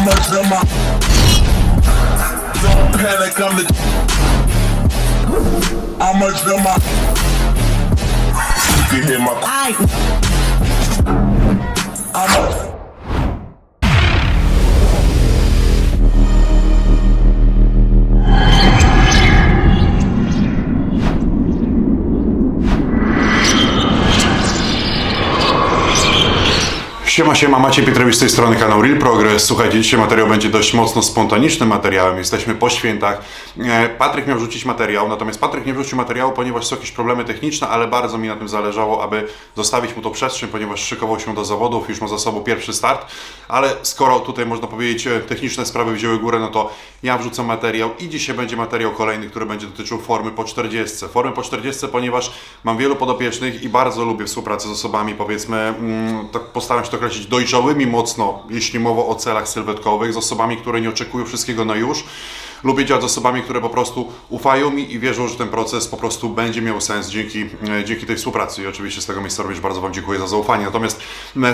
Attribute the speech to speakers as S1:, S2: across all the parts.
S1: I'm a drummer. Don't panic, I'm the. I'm a drummer. You can hear my. I
S2: Siema, siema, Maciej Pietrowicz z tej strony kanał Real Progress. Słuchajcie, dzisiaj materiał będzie dość mocno spontanicznym materiałem. Jesteśmy po świętach. E, Patryk miał wrzucić materiał, natomiast Patryk nie wrzucił materiału, ponieważ są jakieś problemy techniczne, ale bardzo mi na tym zależało, aby zostawić mu to przestrzeń, ponieważ szykował się do zawodów, już ma za sobą pierwszy start, ale skoro tutaj można powiedzieć e, techniczne sprawy wzięły górę, no to ja wrzucam materiał i dzisiaj będzie materiał kolejny, który będzie dotyczył formy po 40. Formy po 40, ponieważ mam wielu podopiecznych i bardzo lubię współpracę z osobami, powiedzmy, mm, tak postaram się to określić, dojrzałymi mocno, jeśli mowa o celach sylwetkowych, z osobami, które nie oczekują wszystkiego na już. Lubię działać z osobami, które po prostu ufają mi i wierzą, że ten proces po prostu będzie miał sens dzięki, e, dzięki tej współpracy. I oczywiście z tego miejsca również bardzo Wam dziękuję za zaufanie. Natomiast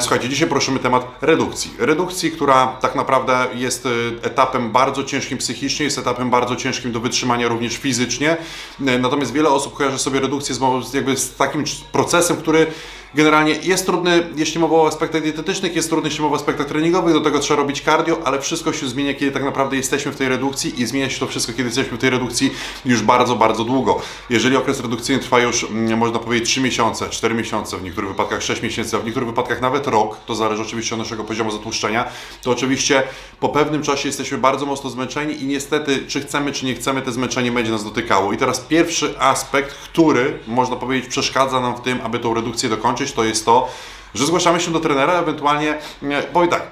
S2: słuchajcie, dzisiaj poruszymy temat redukcji. Redukcji, która tak naprawdę jest e, etapem bardzo ciężkim psychicznie, jest etapem bardzo ciężkim do wytrzymania również fizycznie. E, Natomiast wiele osób kojarzy sobie redukcję z jakby z takim procesem, który Generalnie jest trudny, jeśli mowa o aspektach dietetycznych, jest trudny, jeśli mowa o aspektach treningowych, do tego trzeba robić cardio, ale wszystko się zmienia, kiedy tak naprawdę jesteśmy w tej redukcji i zmienia się to wszystko, kiedy jesteśmy w tej redukcji już bardzo, bardzo długo. Jeżeli okres redukcyjny trwa już, mm, można powiedzieć, 3 miesiące, 4 miesiące, w niektórych wypadkach 6 miesięcy, a w niektórych wypadkach nawet rok, to zależy oczywiście od naszego poziomu zatłuszczenia, to oczywiście po pewnym czasie jesteśmy bardzo mocno zmęczeni i niestety, czy chcemy, czy nie chcemy, te zmęczenie będzie nas dotykało. I teraz pierwszy aspekt, który, można powiedzieć, przeszkadza nam w tym, aby tą redukcję dokończyć, to jest to, że zgłaszamy się do trenera, ewentualnie, e, powiem tak,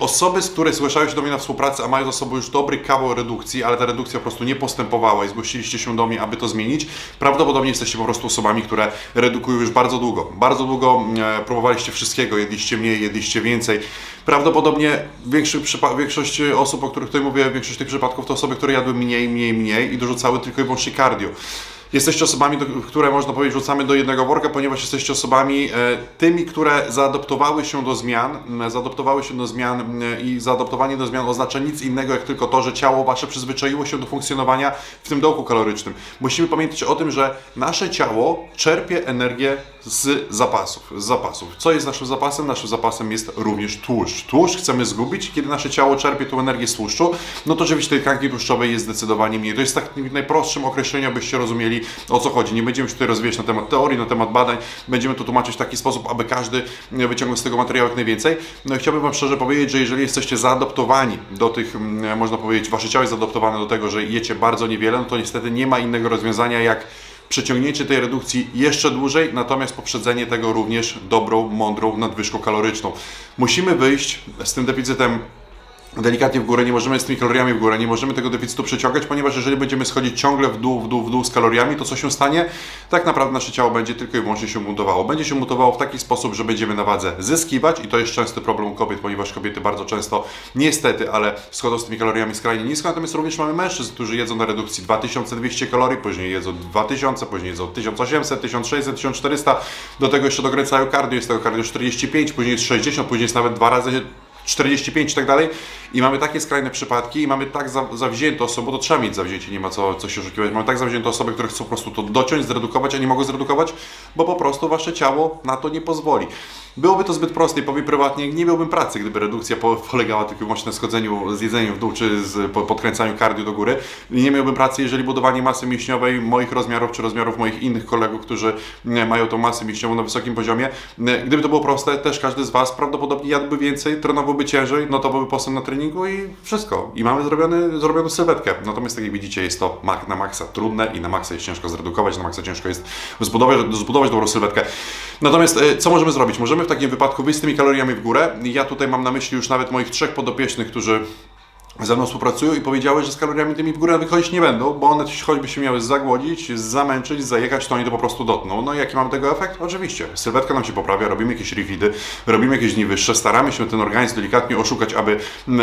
S2: osoby, z które zgłaszają się do mnie na współpracę, a mają za sobą już dobry kawał redukcji, ale ta redukcja po prostu nie postępowała i zgłosiliście się do mnie, aby to zmienić, prawdopodobnie jesteście po prostu osobami, które redukują już bardzo długo. Bardzo długo e, próbowaliście wszystkiego, jedliście mniej, jedliście więcej. Prawdopodobnie większość osób, o których tutaj mówię, większość tych przypadków to osoby, które jadły mniej, mniej, mniej i dorzucały tylko i wyłącznie cardio. Jesteście osobami, do, które można powiedzieć rzucamy do jednego worka, ponieważ jesteście osobami e, tymi, które zaadoptowały się do zmian, zaadoptowały się do zmian i zaadoptowanie do zmian oznacza nic innego jak tylko to, że ciało wasze przyzwyczaiło się do funkcjonowania w tym dołku kalorycznym. Musimy pamiętać o tym, że nasze ciało czerpie energię z zapasów, z zapasów. Co jest naszym zapasem? Naszym zapasem jest również tłuszcz. Tłuszcz chcemy zgubić, kiedy nasze ciało czerpie tą energię z tłuszczu, no to oczywiście tej tkanki tłuszczowej jest zdecydowanie mniej. To jest tak w najprostszym określeniu, abyście rozumieli o co chodzi. Nie będziemy się tutaj rozwijać na temat teorii, na temat badań, będziemy to tłumaczyć w taki sposób, aby każdy wyciągnął z tego materiału jak najwięcej. No i chciałbym Wam szczerze powiedzieć, że jeżeli jesteście zaadoptowani do tych, mm, można powiedzieć, Wasze ciało jest zaadoptowane do tego, że jecie bardzo niewiele, no to niestety nie ma innego rozwiązania jak przeciągnięcie tej redukcji jeszcze dłużej, natomiast poprzedzenie tego również dobrą, mądrą nadwyżką kaloryczną. Musimy wyjść z tym deficytem delikatnie w górę, nie możemy z tymi kaloriami w górę, nie możemy tego deficytu przeciągać, ponieważ jeżeli będziemy schodzić ciągle w dół, w dół, w dół z kaloriami, to co się stanie? Tak naprawdę nasze ciało będzie tylko i wyłącznie się mutowało. Będzie się mutowało w taki sposób, że będziemy na wadze zyskiwać i to jest częsty problem u kobiet, ponieważ kobiety bardzo często, niestety, ale schodzą z tymi kaloriami skrajnie nisko, natomiast również mamy mężczyzn, którzy jedzą na redukcji 2200 kalorii, później jedzą 2000, później jedzą 1800, 1600, 1400, do tego jeszcze dokręcają cardio, jest tego cardio 45, później jest 60, później jest nawet dwa razy 45 i tak dalej. I mamy takie skrajne przypadki i mamy tak za, zawzięte osoby, to trzeba mieć zawzięcie, nie ma co, co się oszukiwać. Mamy tak zawzięte osoby, które chcą po prostu to dociąć, zredukować, a nie mogą zredukować, bo po prostu wasze ciało na to nie pozwoli. Byłoby to zbyt proste i powiem prywatnie, nie miałbym pracy, gdyby redukcja po, polegała tylko wyłącznie na schodzeniu z jedzeniem w dół czy z po- podkręcaniu cardio do góry. Nie miałbym pracy, jeżeli budowanie masy mięśniowej moich rozmiarów czy rozmiarów moich innych kolegów, którzy e, mają tą masę mięśniową na wysokim poziomie. e, Gdyby to było proste, też każdy z Was prawdopodobnie jadłby więcej, trenowałby ciężej, no to byłby postęp na treningu i wszystko. I mamy zrobiony, zrobioną sylwetkę. Natomiast tak jak widzicie, jest to na maksa trudne i na maksa jest ciężko zredukować, na maksa ciężko jest zbudować, zbudować dobrą sylwetkę. Natomiast e, co możemy zrobić? Możemy w takim wypadku wyjść z tymi kaloriami w górę. Ja tutaj mam na myśli już nawet moich trzech podopiecznych, którzy ze mną współpracują i powiedziały, że z kaloriami tymi w górę wychodzić nie będą, bo one choćby się miały zagłodzić, zamęczyć, zajechać, to oni to po prostu dotną. No i jaki mamy tego efekt? Oczywiście. Sylwetka nam się poprawia, robimy jakieś refidy, robimy jakieś dni wyższe, staramy się ten organizm delikatnie oszukać, aby,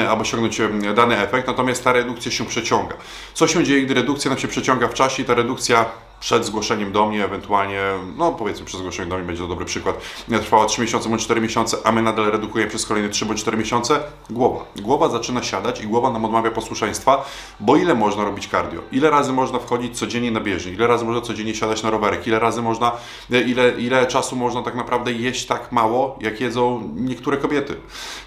S2: aby osiągnąć dany efekt, natomiast ta redukcja się przeciąga. Co się dzieje, gdy redukcja nam się przeciąga w czasie i ta redukcja przed zgłoszeniem do mnie, ewentualnie, no powiedzmy przed zgłoszeniem do mnie będzie to dobry przykład, trwała 3 miesiące bądź 4 miesiące, a my nadal redukujemy przez kolejne 3 bądź 4 miesiące, głowa. Głowa zaczyna siadać i głowa nam odmawia posłuszeństwa, bo ile można robić cardio? Ile razy można wchodzić codziennie na bieżnię? Ile razy można codziennie siadać na rowerek? Ile razy można, ile, ile czasu można tak naprawdę jeść tak mało, jak jedzą niektóre kobiety?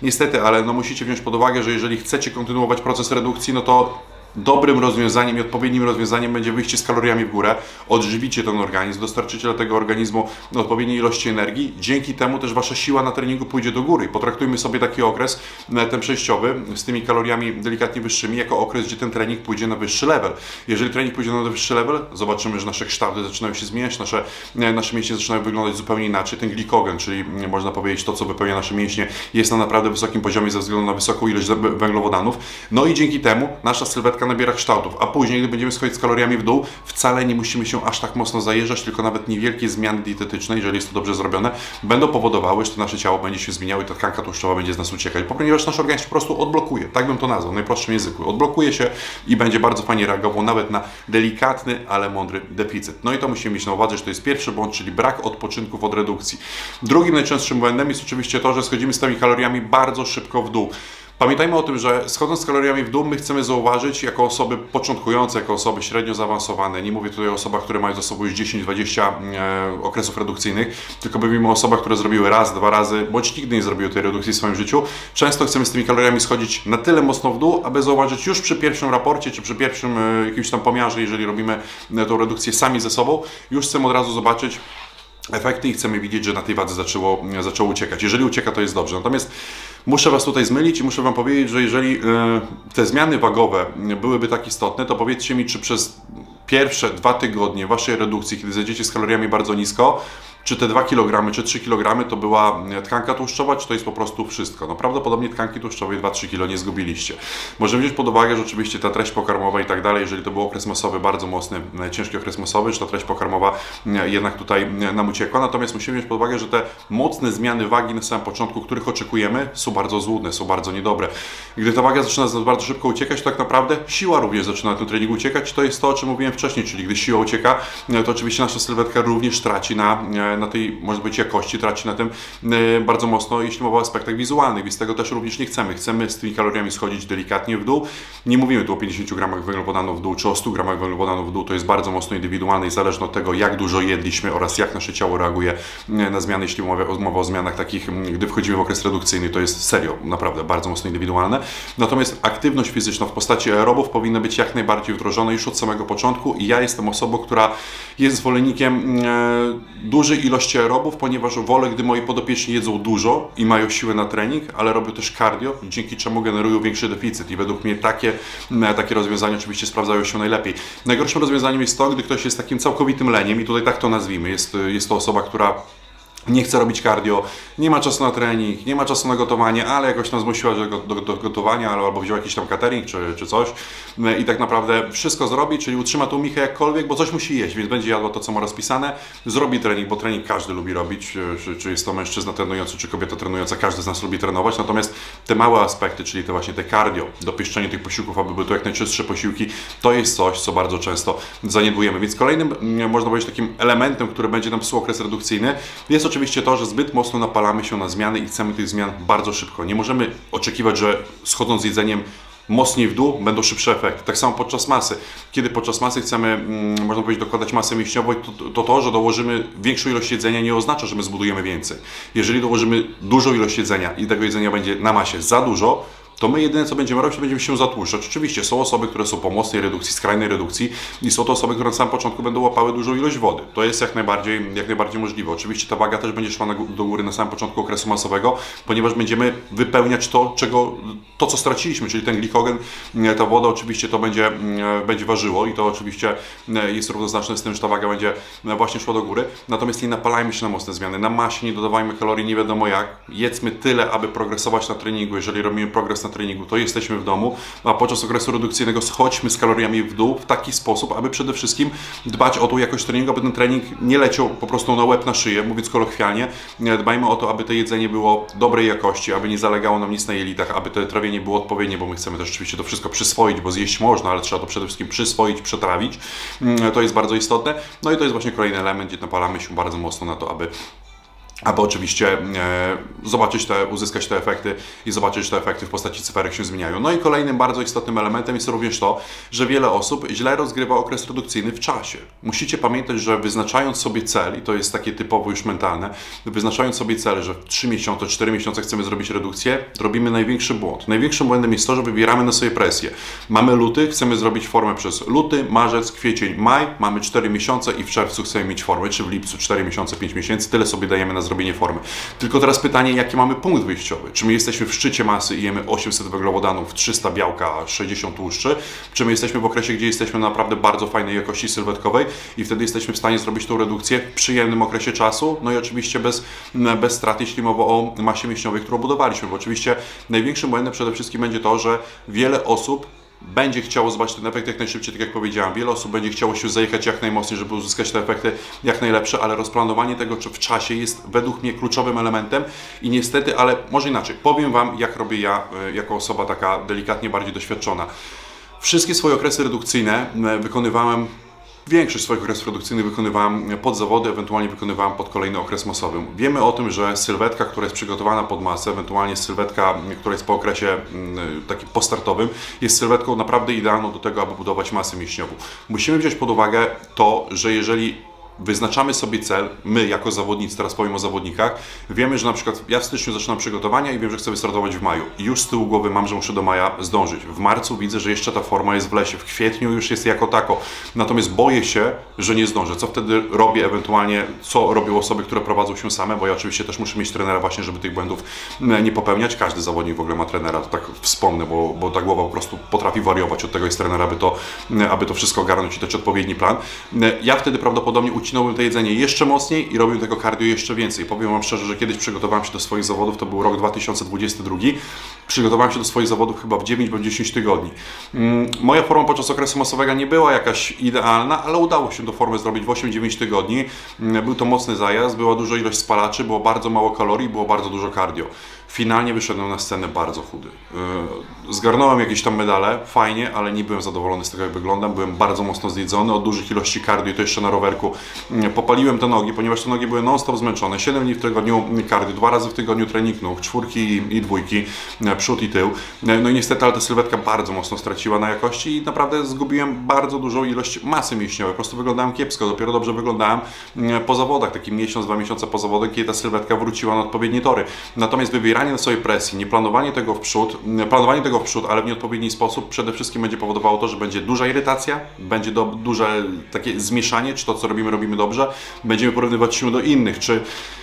S2: Niestety, ale no musicie wziąć pod uwagę, że jeżeli chcecie kontynuować proces redukcji, no to dobrym rozwiązaniem i odpowiednim rozwiązaniem będzie wyjście z kaloriami w górę, odżywicie ten organizm, dostarczycie do tego organizmu odpowiedniej ilości energii, dzięki temu też wasza siła na treningu pójdzie do góry. Potraktujmy sobie taki okres, e, ten przejściowy, z tymi kaloriami delikatnie wyższymi, jako okres, gdzie ten trening pójdzie na wyższy level. Jeżeli trening pójdzie na wyższy level, zobaczymy, że nasze kształty zaczynają się zmieniać, nasze, e, nasze mięśnie zaczynają wyglądać zupełnie inaczej. Ten glikogen, czyli mm, można powiedzieć to, co wypełnia nasze mięśnie, jest na naprawdę wysokim poziomie ze względu na wysoką ilość wę- węglowodanów. No i dzięki temu nasza sylwetka nabiera kształtów, a później, gdy będziemy schodzić z kaloriami w dół, wcale nie musimy się aż tak mocno zajeżdżać, tylko nawet niewielkie zmiany dietetyczne, jeżeli jest to dobrze zrobione, będą powodowały, że to nasze ciało będzie się zmieniało i ta tkanka tłuszczowa będzie z nas uciekać, ponieważ nasz organizm po prostu odblokuje, tak bym to nazwał, w najprostszym języku. Odblokuje się i będzie bardzo fajnie reagował nawet na delikatny, ale mądry deficyt. No i to musimy mieć na uwadze, że to jest pierwszy błąd, czyli brak odpoczynków od redukcji. Drugim najczęstszym błędem jest oczywiście to, że schodzimy z tymi kaloriami bardzo szybko w dół. Pamiętajmy o tym, że schodząc z kaloriami w dół, my chcemy zauważyć jako osoby początkujące, jako osoby średnio zaawansowane, nie mówię tutaj o osobach, które mają za sobą już 10-20 e, okresów redukcyjnych, tylko mówimy o osobach, które zrobiły raz, dwa razy, bądź nigdy nie zrobiły tej redukcji w swoim życiu. Często chcemy z tymi kaloriami schodzić na tyle mocno w dół, aby zauważyć już przy pierwszym raporcie, czy przy pierwszym e, jakimś tam pomiarze, jeżeli robimy e, tą redukcję sami ze sobą, już chcemy od razu zobaczyć, efekty i chcemy widzieć, że na tej wadze zaczęło, zaczęło uciekać. Jeżeli ucieka, to jest dobrze. Natomiast muszę Was tutaj zmylić i muszę Wam powiedzieć, że jeżeli e, te zmiany wagowe byłyby tak istotne, to powiedzcie mi, czy przez pierwsze dwa tygodnie Waszej redukcji, kiedy zejdziecie z kaloriami bardzo nisko, czy te 2 kg, czy 3 kg to była tkanka tłuszczowa, czy to jest po prostu wszystko. No prawdopodobnie tkanki tłuszczowej 2-3 kg nie zgubiliście. Możemy wziąć pod uwagę, że oczywiście ta treść pokarmowa i tak dalej, jeżeli to był okres masowy, bardzo mocny, e, ciężki okres masowy, że ta treść pokarmowa e, jednak tutaj e, nam uciekła. Natomiast musimy wziąć pod uwagę, że te mocne zmiany wagi na samym początku, których oczekujemy, są bardzo złudne, są bardzo niedobre. Gdy ta waga zaczyna bardzo szybko uciekać, to tak naprawdę siła również zaczyna na tym treningu uciekać. To jest to, o czym mówiłem wcześniej, czyli gdy siła ucieka, to oczywiście nasza sylwetka również traci na, na tej, może być jakości, traci na tym e, bardzo mocno, jeśli mowa o aspektach wizualnych, więc tego też również nie chcemy. Chcemy z tymi kaloriami schodzić delikatnie w dół. Nie mówimy tu o 50 gramach węglowodanów w dół, czy o 100 gramach węglowodanów w dół, to jest bardzo mocno indywidualne i zależne od tego, jak dużo jedliśmy oraz jak nasze ciało reaguje e, na zmiany, jeśli mowa, mowa o zmianach takich, gdy wchodzimy w okres redukcyjny, to jest serio, naprawdę bardzo mocno indywidualne. Natomiast aktywność fizyczna w postaci aerobów powinna być jak najbardziej wdrożona już od samego początku i ja jestem osobą, która jest zwolennikiem e, dużej ilości aerobów, ponieważ wolę, gdy moi podopieczni jedzą dużo i mają siłę na trening, ale robią też cardio, dzięki czemu generują większy deficyt i według mnie takie, m, takie rozwiązania oczywiście sprawdzają się najlepiej. Najgorszym rozwiązaniem jest to, gdy ktoś jest takim całkowitym leniem i tutaj tak to nazwijmy, jest, jest to osoba, która nie chce robić cardio, nie ma czasu na trening, nie ma czasu na gotowanie, ale jakoś nas zmusiła do, do, do gotowania albo, wziął jakiś tam catering czy, czy coś. E, i tak naprawdę wszystko zrobi, czyli utrzyma tą michę jakkolwiek, bo coś musi jeść, więc będzie jadła to, co ma rozpisane, zrobi trening, bo trening każdy lubi robić, e, czy, czy jest to mężczyzna trenujący, czy kobieta trenująca, każdy z nas lubi trenować, natomiast te małe aspekty, czyli te właśnie te cardio, dopieszczenie tych posiłków, aby były to jak najczystsze posiłki, to jest coś, co bardzo często zaniedbujemy. Więc kolejnym, można powiedzieć, takim elementem, który będzie nam psuł okres redukcyjny, jest oczywiście to, że zbyt mocno napalamy się na zmiany i chcemy tych zmian bardzo szybko. Nie możemy oczekiwać, że schodząc z jedzeniem mocniej w dół będą szybsze efekty. Tak samo podczas masy. Kiedy podczas masy chcemy, mm, można powiedzieć, dokładać masę mięśniową, to, to to, że dołożymy większą ilość jedzenia nie oznacza, że my zbudujemy więcej. Jeżeli dołożymy dużą ilość jedzenia i tego jedzenia będzie na masie za dużo, to my jedyne co będziemy robić, to będziemy się zatłuszczać. Oczywiście są osoby, które są po mocnej redukcji, skrajnej redukcji i są to osoby, które na samym początku będą łapały dużą ilość wody. To jest jak najbardziej, jak najbardziej możliwe. Oczywiście ta waga też będzie szła na, do góry na samym początku okresu masowego, ponieważ będziemy wypełniać to, czego, to co straciliśmy, czyli ten glikogen, e, ta woda oczywiście to będzie, mm, będzie ważyło i to oczywiście e, jest równoznaczne z tym, że ta waga będzie e, właśnie szła do góry. Natomiast nie napalajmy się na mocne zmiany. Na masie nie dodawajmy kalorii nie wiadomo jak. Jedzmy tyle, aby progresować na treningu. Jeżeli robimy progres na treningu, to jesteśmy w domu, a podczas okresu redukcyjnego schodźmy z kaloriami w dół w taki sposób, aby przede wszystkim dbać o tą jakość treningu, aby ten trening nie leciał po prostu na łeb, na szyję, mówiąc kolokwialnie. Nie, Dbajmy o to, aby to jedzenie było dobrej jakości, aby nie zalegało nam nic na jelitach, aby to trawienie było odpowiednie, bo my chcemy też oczywiście to wszystko przyswoić, bo zjeść można, ale trzeba to przede wszystkim przyswoić, przetrawić. Mm, To jest bardzo istotne. No i to jest właśnie kolejny element, gdzie napalamy się bardzo mocno na to, aby aby oczywiście e, zobaczyć te, uzyskać te efekty i zobaczyć, te efekty w postaci cyferek się zmieniają. No i kolejnym bardzo istotnym elementem jest również to, że wiele osób źle rozgrywa okres redukcyjny w czasie. Musicie pamiętać, że wyznaczając sobie cel, i to jest takie typowo już mentalne, wyznaczając sobie cel, że w 3 miesiące, 4 miesiące chcemy zrobić redukcję, robimy największy błąd. Największym błędem jest to, że wybieramy na sobie presję. Mamy luty, chcemy zrobić formę przez luty, marzec, kwiecień, maj, mamy 4 miesiące i w czerwcu chcemy mieć formę, czy w lipcu 4 miesiące, 5 miesięcy, tyle sobie dajemy na zrobienie formy. Tylko teraz pytanie, jaki mamy punkt wyjściowy? Czy my jesteśmy w szczycie masy i jemy 800 węglowodanów, 300 białka, 60 tłuszczy? Czy my jesteśmy w okresie, gdzie jesteśmy na naprawdę bardzo fajnej jakości sylwetkowej i wtedy jesteśmy w stanie zrobić tą redukcję w przyjemnym okresie czasu? No i oczywiście bez, bez strat, jeśli mowa o masie mięśniowej, którą budowaliśmy, bo oczywiście największym błędem przede wszystkim będzie to, że wiele osób będzie chciało zobaczyć ten efekt jak najszybciej, tak jak powiedziałem. Wiele osób będzie chciało się zajechać jak najmocniej, żeby uzyskać te efekty jak najlepsze, ale rozplanowanie tego w czasie jest według mnie kluczowym elementem i niestety, ale może inaczej, powiem Wam, jak robię ja, e, jako osoba taka delikatnie bardziej doświadczona. Wszystkie swoje okresy redukcyjne e, wykonywałem Większość swoich okresów redukcyjnych wykonywałem pod zawody, ewentualnie wykonywałem pod kolejny okres masowy. Wiemy o tym, że sylwetka, która jest przygotowana pod masę, ewentualnie sylwetka, która jest po okresie mm, takim postartowym, jest sylwetką naprawdę idealną do tego, aby budować masę mięśniową. Musimy wziąć pod uwagę to, że jeżeli wyznaczamy sobie cel, my jako zawodnicy, teraz powiem o zawodnikach, wiemy, że na przykład ja w styczniu zaczynam przygotowania i wiem, że chcę wystartować w maju. Już z tyłu głowy mam, że muszę do maja zdążyć. W marcu widzę, że jeszcze ta forma jest w lesie, w kwietniu już jest jako tako. Natomiast boję się, że nie zdążę. Co wtedy robię ewentualnie, co robią osoby, które prowadzą się same, bo ja oczywiście też muszę mieć trenera właśnie, żeby tych błędów mm, nie popełniać. Każdy zawodnik w ogóle ma trenera, to tak wspomnę, bo, bo ta głowa po prostu potrafi wariować. Od tego jest trener, aby to, aby to wszystko ogarnąć i dać odpowiedni plan. Ja wtedy prawdopodobnie ucinałbym to jedzenie jeszcze mocniej i robił tego cardio jeszcze więcej. Powiem Wam szczerze, że kiedyś przygotowałem się do swoich zawodów, to był rok 2022. Przygotowałem się do swoich zawodów chyba w 9 bądź 10 tygodni. Mm, Moja forma podczas okresu masowego nie była jakaś idealna, ale udało się do formy zrobić w 8-9 tygodni. Mm, Był to mocny zajazd, była duża ilość spalaczy, było bardzo mało kalorii, było bardzo dużo cardio. Finalnie wyszedłem na scenę bardzo chudy. Yy, Zgarnąłem jakieś tam medale, fajnie, ale nie byłem zadowolony z tego, jak wyglądam. Byłem bardzo mocno zjedzony od dużych ilości cardio, i to jeszcze na rowerku. Yy, Popaliłem te nogi, ponieważ te nogi były non-stop zmęczone. 7 dni w tygodniu cardio, dwa razy w tygodniu trening nóg, czwórki i- dwójki, yy, przód i tył. Yy, No i niestety, ale ta sylwetka bardzo mocno straciła na jakości i naprawdę zgubiłem bardzo dużą ilość masy mięśniowej. Po prostu wyglądałem kiepsko, dopiero dobrze wyglądałem yy, po zawodach, taki miesiąc, dwa miesiące po zawodach, kiedy ta sylwetka wróciła na odpowiednie tory. Natomiast wybieranie na sobie presji, nie planowanie tego w przód, nie planowanie tego w przód, ale w nieodpowiedni sposób przede wszystkim będzie powodowało to, że będzie duża irytacja, będzie do, duże takie zmieszanie, czy to co robimy, robimy dobrze, będziemy porównywać się do innych, czy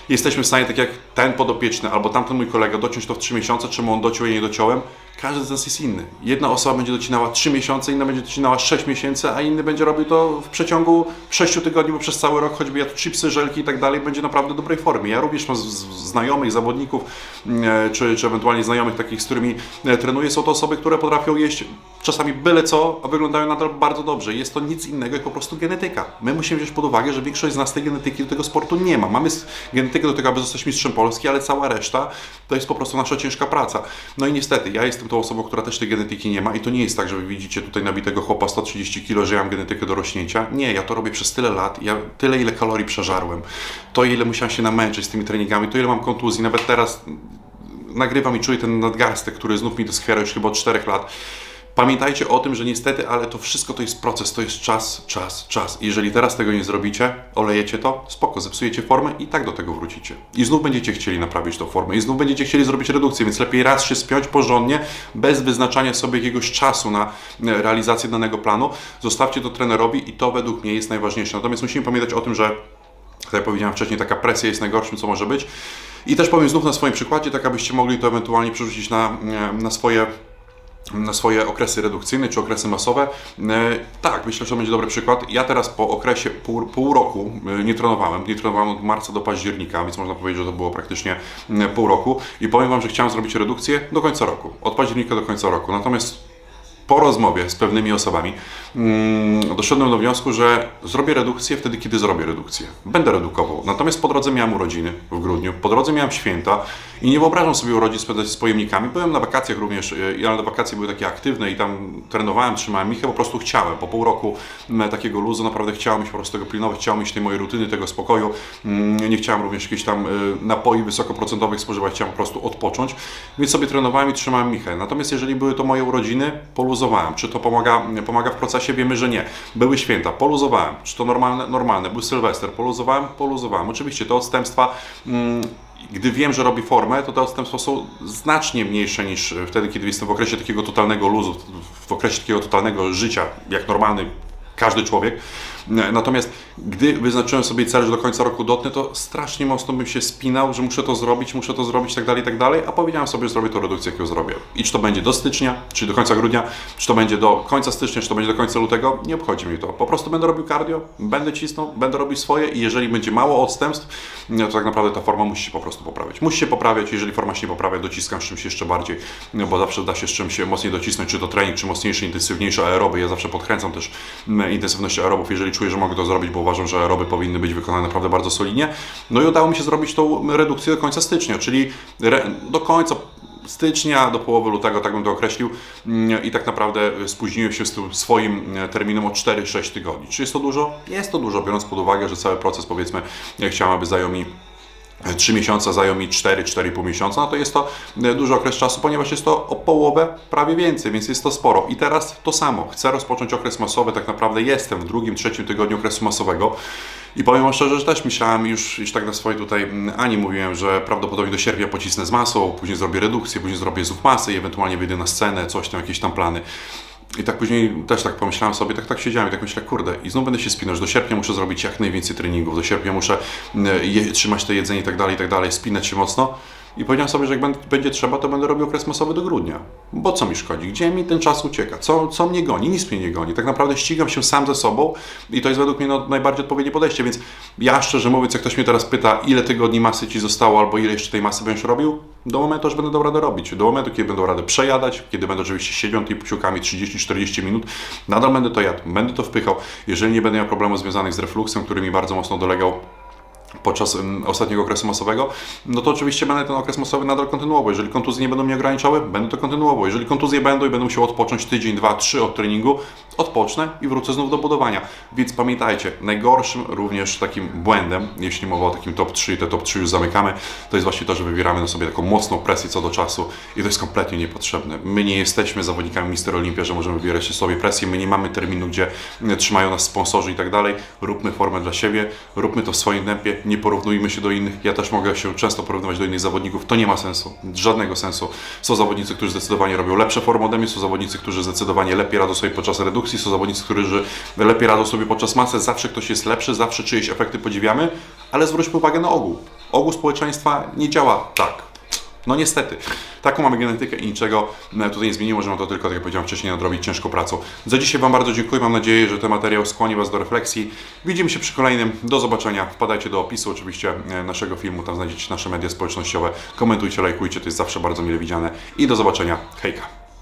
S2: jesteśmy w stanie, tak jak ten podopieczny albo tamten mój kolega, dociąć to w 3 miesiące, czemu on dociął, ja nie dociąłem. Każdy z nas jest inny. Jedna osoba będzie docinała 3 miesiące, inna będzie docinała 6 miesięcy, a inny będzie robił to w przeciągu 6 tygodni, bo przez cały rok, choćby jadł chipsy, żelki i tak dalej, będzie naprawdę w dobrej formie. Ja również mam znajomych, zawodników, e, czy, czy ewentualnie znajomych takich, z którymi e, trenuję, są to osoby, które potrafią jeść czasami byle co, a wyglądają nadal bardzo dobrze. Jest to nic innego jak po prostu genetyka. My musimy wziąć pod uwagę, że większość z nas tej genetyki do tego sportu nie ma. Mamy genetykę do tego, aby zostać mistrzem Polski, ale cała reszta to jest po prostu nasza ciężka praca. No i niestety, ja jestem tą osobą, która też tej genetyki nie ma i to nie jest tak, że wy widzicie tutaj nabitego chłopa 130 kg, że ja mam genetykę do rośnięcia. Nie, ja to robię przez tyle lat, ja tyle ile kalorii przeżarłem, to ile musiałem się namęczyć z tymi treningami, to ile mam kontuzji, nawet teraz nagrywam i czuję ten nadgarstek, który znów mi doskwiera już chyba od 4 lat. Pamiętajcie o tym, że niestety, ale to wszystko to jest proces, to jest czas, czas, czas. Jeżeli teraz tego nie zrobicie, olejecie to, spoko, zepsujecie formę i tak do tego wrócicie. I znów będziecie chcieli naprawić tą formę i znów będziecie chcieli zrobić redukcję, więc lepiej raz się spiąć porządnie, bez wyznaczania sobie jakiegoś czasu na e, realizację danego planu. Zostawcie to trenerowi i to według mnie jest najważniejsze. Natomiast musimy pamiętać o tym, że tak jak powiedziałem wcześniej, taka presja jest najgorszym, co może być. I też powiem znów na swoim przykładzie, tak abyście mogli to ewentualnie przerzucić na, e, na swoje na swoje okresy redukcyjne czy okresy masowe. E, Tak, myślę, że to będzie dobry przykład. Ja teraz po okresie pół, pół roku e, nie trenowałem. Nie trenowałem od marca do października, więc można powiedzieć, że to było praktycznie e, pół roku. I powiem Wam, że chciałem zrobić redukcję do końca roku. Od października do końca roku. Natomiast po rozmowie z pewnymi osobami mm, doszedłem do wniosku, że zrobię redukcję wtedy, kiedy zrobię redukcję. Będę redukował. Natomiast po drodze miałem urodziny w grudniu, po drodze miałem święta i nie wyobrażam sobie urodzin spędzać z pojemnikami. Byłem na wakacjach również, y, ale wakacje były takie aktywne i tam trenowałem, trzymałem michę, po prostu chciałem. Po pół roku takiego luzu naprawdę chciałem się po prostu tego pilnować, chciałem mieć tej mojej rutyny, tego spokoju. Mm, Nie chciałem również jakichś tam y, napoi wysokoprocentowych spożywać, chciałem po prostu odpocząć, więc sobie trenowałem i trzymałem michę. Natomiast jeżeli były to moje urodziny, poluzowałem. Czy to pomaga, pomaga w procesie? Wiemy, że nie. Były święta, poluzowałem. Czy to normalne? Normalne. Był Sylwester, poluzowałem? Poluzowałem. Oczywiście te odstępstwa, mm, gdy wiem, że robi formę, to te odstępstwa są znacznie mniejsze niż wtedy, kiedy jestem w okresie takiego totalnego luzu, w okresie takiego totalnego życia, jak normalny każdy człowiek. Natomiast gdy wyznaczyłem sobie cel, że do końca roku dotnę, to strasznie mocno bym się spinał, że muszę to zrobić, muszę to zrobić, tak dalej, tak dalej, a powiedziałem sobie, że zrobię to redukcję, jak ją zrobię. I czy to będzie do stycznia, czy do końca grudnia, czy to będzie do końca stycznia, czy to będzie do końca lutego, nie obchodzi mnie to. Po prostu będę robił cardio, będę cisnął, będę robił swoje i jeżeli będzie mało odstępstw, no to tak naprawdę ta forma musi się po prostu poprawiać. Musi się poprawiać, jeżeli forma się nie poprawia, dociskam z czymś jeszcze bardziej, no bo zawsze da się z czymś mocniej docisnąć, czy to trening, czy mocniejsze, intensywniejsze aeroby. Ja zawsze podkręcam też mm, intensywność aerobów, jeżeli czuję, że mogę to zrobić, bo uważam, że aeroby powinny być wykonane naprawdę bardzo solidnie. No i udało mi się zrobić tą redukcję do końca stycznia, czyli do końca stycznia do połowy lutego, tak bym to określił Mm, i tak naprawdę spóźniłem się z tym swoim e, terminem o 4-6 tygodni. Czy jest to dużo? Jest to dużo, biorąc pod uwagę, że cały proces powiedzmy chciałem, aby zajął mi 3 miesiące zajął mi 4-4,5 miesiąca, no to jest to e, duży okres czasu, ponieważ jest to o połowę prawie więcej, więc jest to sporo. I teraz to samo. Chcę rozpocząć okres masowy, tak naprawdę jestem w drugim, trzecim tygodniu okresu masowego. I powiem wam szczerze, że też myślałem już, już tak na swojej tutaj mm, Ani mówiłem, że prawdopodobnie do sierpnia pocisnę z masą, później zrobię redukcję, później zrobię znów masę i ewentualnie wyjdę na scenę, coś tam, jakieś tam plany. I tak później też tak pomyślałem sobie, tak, tak siedziałem i tak myślę, kurde, i znów będę się spinać, do sierpnia muszę zrobić jak najwięcej treningów, do sierpnia muszę mm, je, trzymać to jedzenie i tak dalej, i tak dalej, spinać się mocno. I powiedziałem sobie, że jak będ- będzie trzeba, to będę robił okres masowy do grudnia. Bo co mi szkodzi? Gdzie mi ten czas ucieka? Co, co mnie goni? Nic mnie nie goni. Tak naprawdę ścigam się sam ze sobą i to jest według mnie no, najbardziej odpowiednie podejście. Więc ja szczerze mówiąc, jak ktoś mnie teraz pyta, ile tygodni masy Ci zostało, albo ile jeszcze tej masy będziesz robił, do momentu, aż będę dał radę robić. Do momentu, kiedy będę radę przejadać, kiedy będę oczywiście siedział tymi posiłkami 30-40 minut, nadal będę to jadł, będę to wpychał. Jeżeli nie będę miał problemów związanych z refluksem, który mi bardzo mocno dolegał, podczas ostatniego okresu masowego, no to oczywiście będę ten okres masowy nadal kontynuował. Jeżeli kontuzje nie będą mnie ograniczały, będę to kontynuował. Jeżeli kontuzje będą i będę musiał odpocząć tydzień, dwa, trzy od treningu, odpocznę i wrócę znów do budowania. Więc pamiętajcie, najgorszym również takim błędem, jeśli mowa o takim top 3, te top 3 już zamykamy, to jest właśnie to, że wywieramy na sobie taką mocną presję co do czasu i to jest kompletnie niepotrzebne. My nie jesteśmy zawodnikami Mister Olimpia, że możemy wywierać sobie presję, my nie mamy terminu, gdzie y, trzymają nas sponsorzy i tak dalej. Róbmy formę dla siebie, róbmy to w swoim tempie, nie porównujmy się do innych. Ja też mogę się często porównywać do innych zawodników, to nie ma sensu, żadnego sensu. Są zawodnicy, którzy zdecydowanie robią lepsze formy ode mnie, są zawodnicy, którzy zdecydowanie lepiej radzą sobie podczas redukcji, są zawodnicy, którzy lepiej radzą sobie podczas masy. Zawsze ktoś jest lepszy, zawsze czyjeś efekty podziwiamy, ale zwróćmy uwagę na ogół. Ogół społeczeństwa nie działa tak. No niestety, taką mamy genetykę i niczego e, tutaj nie zmieniło, możemy to tylko, tak jak powiedziałem wcześniej, nadrobić ciężką pracą. Za dzisiaj Wam bardzo dziękuję, mam nadzieję, że ten materiał skłoni Was do refleksji. Widzimy się przy kolejnym, do zobaczenia. Wpadajcie do opisu oczywiście e, naszego filmu, tam znajdziecie nasze media społecznościowe. Komentujcie, lajkujcie, to jest zawsze bardzo mile widziane i do zobaczenia. Hejka!